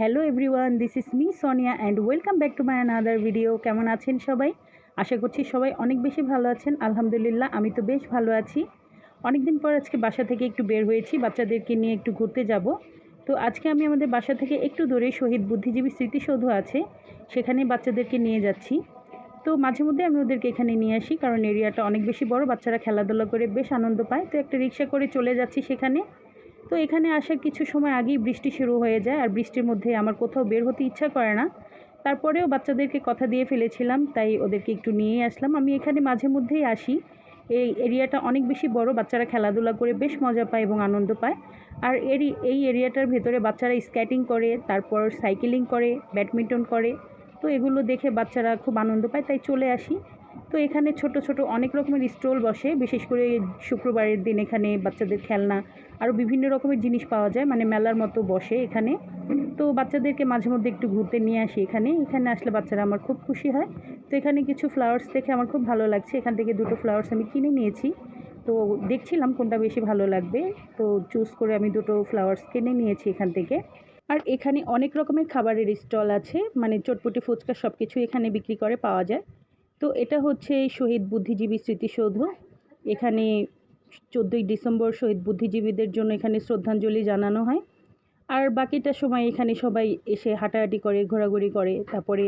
Hello everyone this is me Sonia and welcome back to my another video কেমন আছেন সবাই? আশা করছি সবাই অনেক বেশি ভালো আছেন। আলহামদুলিল্লাহ, আমি তো বেশ ভালো আছি। অনেক দিন পর আজকে বাসা থেকে একটু বের হয়েছি, বাচ্চাদেরকে নিয়ে একটু ঘুরতে যাব। তো আজকে আমি আমাদের বাসা থেকে একটু দূরে শহীদ বুদ্ধিজীবী স্মৃতিসৌধ আছে, সেখানে বাচ্চাদেরকে নিয়ে যাচ্ছি। তো মাঝে মধ্যে আমি ওদেরকে এখানে নিয়ে আসি, কারণ এরিয়াটা অনেক বেশি বড়, বাচ্চারা খেলাধুলা করে বেশ আনন্দ পায়। তো একটা রিক্সা করে চলে যাচ্ছি সেখানে। তো এখানে আসার কিছু সময় আগেই বৃষ্টি শুরু হয়ে যায় আর বৃষ্টির মধ্যে আমার কোথাও বের হতে ইচ্ছা করে না। তারপরেও বাচ্চাদেরকে কথা দিয়ে ফেলেছিলাম, তাই ওদেরকে একটু নিয়েই আসলাম। আমি এখানে মাঝে মধ্যেই আসি। এই এরিয়াটা অনেক বেশি বড়, বাচ্চারা খেলাধুলা করে বেশ মজা পায় এবং আনন্দ পায়। আর এরি এই এরিয়াটার ভেতরে বাচ্চারা স্কেটিং করে, তারপর সাইকেলিং করে, ব্যাডমিন্টন করে। তো এগুলো দেখে বাচ্চারা খুব আনন্দ পায়, তাই চলে আসি। তো এখানে ছোট ছোট অনেক রকমের স্টল বসে, বিশেষ করে শুক্রবারের দিন এখানে বাচ্চাদের খেলনা আরও বিভিন্ন রকমের জিনিস পাওয়া যায় মানে মেলার মতো বসে এখানে। তো বাচ্চাদেরকে মাঝে মধ্যে একটু ঘুরতে নিয়ে আসি এখানে। এখানে আসলে বাচ্চারা আমার খুব খুশি হয়। তো এখানে কিছু ফ্লাওয়ার্স দেখে আমার খুব ভালো লাগছে। এখান থেকে দুটো ফ্লাওয়ার্স আমি কিনে নিয়েছি। তো দেখছিলাম কোনটা বেশি ভালো লাগবে। তো চুজ করে আমি দুটো ফ্লাওয়ার্স কিনে নিয়েছি এখান থেকে। আর এখানে অনেক রকমের খাবারের স্টল আছে মানে চটপটি, ফুচকা সব কিছু এখানে বিক্রি করে পাওয়া যায়। তো এটা হচ্ছে শহীদ বুদ্ধিজীবী স্মৃতিসৌধ। এখানে চোদ্দোই ডিসেম্বর শহীদ বুদ্ধিজীবীদের জন্য এখানে শ্রদ্ধাঞ্জলি জানানো হয়। আর বাকিটা সময় এখানে সবাই এসে হাঁটাহাঁটি করে, ঘোরাঘুরি করে, তারপরে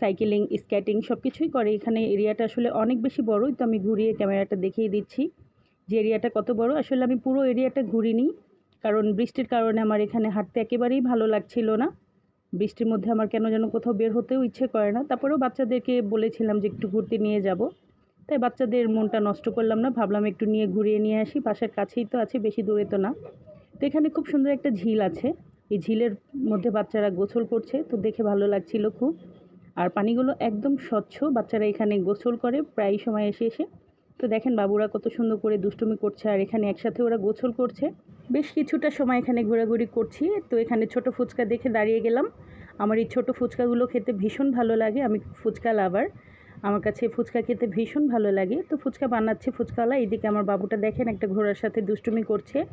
সাইকেলিং, স্কেটিং সব কিছুই করে। এখানে এরিয়াটা আসলে অনেক বেশি বড়ই, তো আমি ঘুরিয়ে ক্যামেরাটা দেখিয়ে দিচ্ছি। যে এরিয়াটা কত বড়, আসলে আমি পুরো এরিয়াটা ঘুরিনি। কারণ বৃষ্টির কারণে আমার এখানে হাঁটতে একেবারেই ভালো লাগছিল না। বৃষ্টির মধ্যে আমার কেন যেন কোথাও বের হতেও ইচ্ছে করে না। তারপরেও বাচ্চাদেরকে বলেছিলাম যে একটু ঘুরতে নিয়ে যাব। তাই বাচ্চাদের মনটা নষ্ট করলাম না, ভাবলাম একটু নিয়ে ঘুরিয়ে নিয়ে আসি। পাশের কাছেই তো আছে, বেশি দূরে তো না। তো এখানে খুব সুন্দর একটা ঝিল আছে। এই ঝিলের মধ্যে বাচ্চারা গোসল করছে, তো দেখে ভালো লাগছিল খুব। আর পানিগুলো একদম স্বচ্ছ, বাচ্চারা এখানে গোসল করে, প্রায় সময় এসে এসে। তো দেখেন বাবুরা কত সুন্দর করে দুষ্টুমি করছে, আর এখানে একসাথে ওরা গোসল করছে। বেশ কিছুটা সময় এখানে ঘোরাঘুরি করছি। তো এখানে ছোট ফুচকা দেখে দাঁড়িয়ে গেলাম। আমার এই ছোট ফুচকাগুলো খেতে ভীষণ ভালো লাগে। আমি ফুচকা লাভার। আমার কাছে ফুচকা খেতে ভীষণ ভালো লাগে। তো ফুচকা বানাচ্ছে ফুচকাওয়ালা। এইদিকে আমার বাবুটা দেখেন একটা ঘোড়ার সাথে দুষ্টুমি করছে।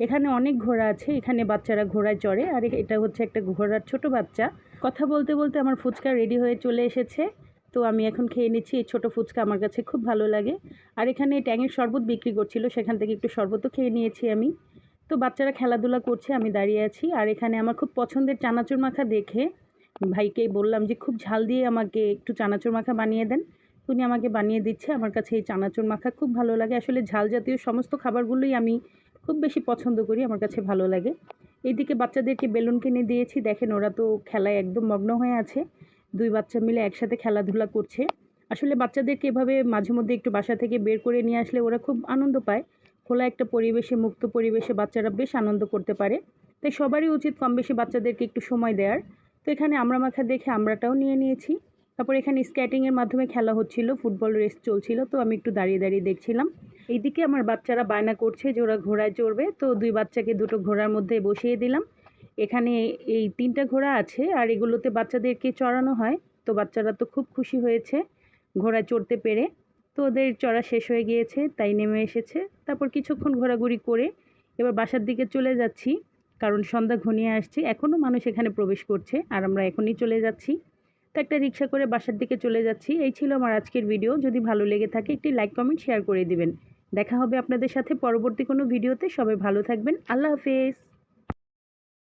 এখানে অনেক ঘোড়া আছে। এখানে বাচ্চারা ঘোড়ায় চড়ে। আর এটা হচ্ছে একটা ঘোড়ার ছোট বাচ্চা। কথা বলতে বলতে আমার ফুচকা রেডি হয়ে চলে এসেছে। তো আমি এখন খেয়ে নিচ্ছি এই ছোটো ফুচকা। আমার কাছে খুব ভালো লাগে। আর এখানে ট্যাঙের শরবত বিক্রি করছিল। সেখান থেকে একটু শরবতও খেয়ে নিয়েছি আমি। তো বাচ্চারা খেলাধুলা করছে, আমি দাঁড়িয়ে আছি। আর এখানে আমার খুব পছন্দের চানাচুর মাখা দেখে ভাইকে বললাম যে, খুব ঝাল দিয়ে আমাকে একটু চানাচুর মাখা বানিয়ে দেন। উনি আমাকে বানিয়ে দিচ্ছে। আমার কাছে এই চানাচুর মাখা খুব ভালো লাগে। আসলে ঝাল জাতীয় সমস্ত খাবারগুলোই আমি খুব বেশি পছন্দ করি, আমার কাছে ভালো লাগে। এইদিকে বাচ্চাদেরকে বেলুন কিনে দিয়েছি। দেখেন ওরা তো খেলায় একদম মগ্ন হয়ে আছে। দুই বাচ্চা মিলে একসাথে খেলাধুলা করছে। আসলে বাচ্চাদেরকে এভাবে মাঝে মধ্যে একটু বাসা থেকে বের করে নিয়ে আসলে ওরা খুব আনন্দ পায়। খোলা একটা পরিবেশে, মুক্ত পরিবেশে বাচ্চারা বেশ আনন্দ করতে পারে। তাই সবারই উচিত কম বেশি বাচ্চাদেরকে একটু সময় দেওয়ার তো এখানে আমরা মাখা দেখে আমরাটাও নিয়ে নিয়েছি। তারপর এখানে স্কেটিংয়ের মাধ্যমে খেলা হচ্ছিল ফুটবল রেস চলছিল, তো আমি একটু দাঁড়িয়ে দাঁড়িয়ে দেখছিলাম। এইদিকে আমার বাচ্চারা বায়না করছে যে ওরা ঘোড়ায় চড়বে, তো দুই বাচ্চাকে দুটো ঘোড়ার মধ্যে বসিয়ে দিলাম। এখানে এই তিনটা ঘোড়া আছে আর এগুলোতে বাচ্চাদেরকে চড়ানো হয়, তো বাচ্চারা তো খুব খুশি হয়েছে ঘোড়ায় চড়তে পেরে। তো ওদের চড়া শেষ হয়ে গিয়েছে, তাই নেমে এসেছে। তারপর কিছুক্ষণ ঘোরাঘুরি করে এবার বাসার দিকে চলে যাচ্ছি, কারণ সন্ধ্যা ঘনিয়ে আসছে। এখনও মানুষ এখানে প্রবেশ করছে, আর আমরা এখনই চলে যাচ্ছি। তো একটা রিক্সা করে বাসার দিকে চলে যাচ্ছি। এই ছিল আমার আজকের ভিডিও। যদি ভালো লেগে থাকে, একটি লাইক, কমেন্ট, শেয়ার করে দিবেন। দেখা হবে আপনাদের সাথে পরবর্তী কোনো ভিডিওতে। সবাই ভালো থাকবেন। আল্লাহ হাফেজ।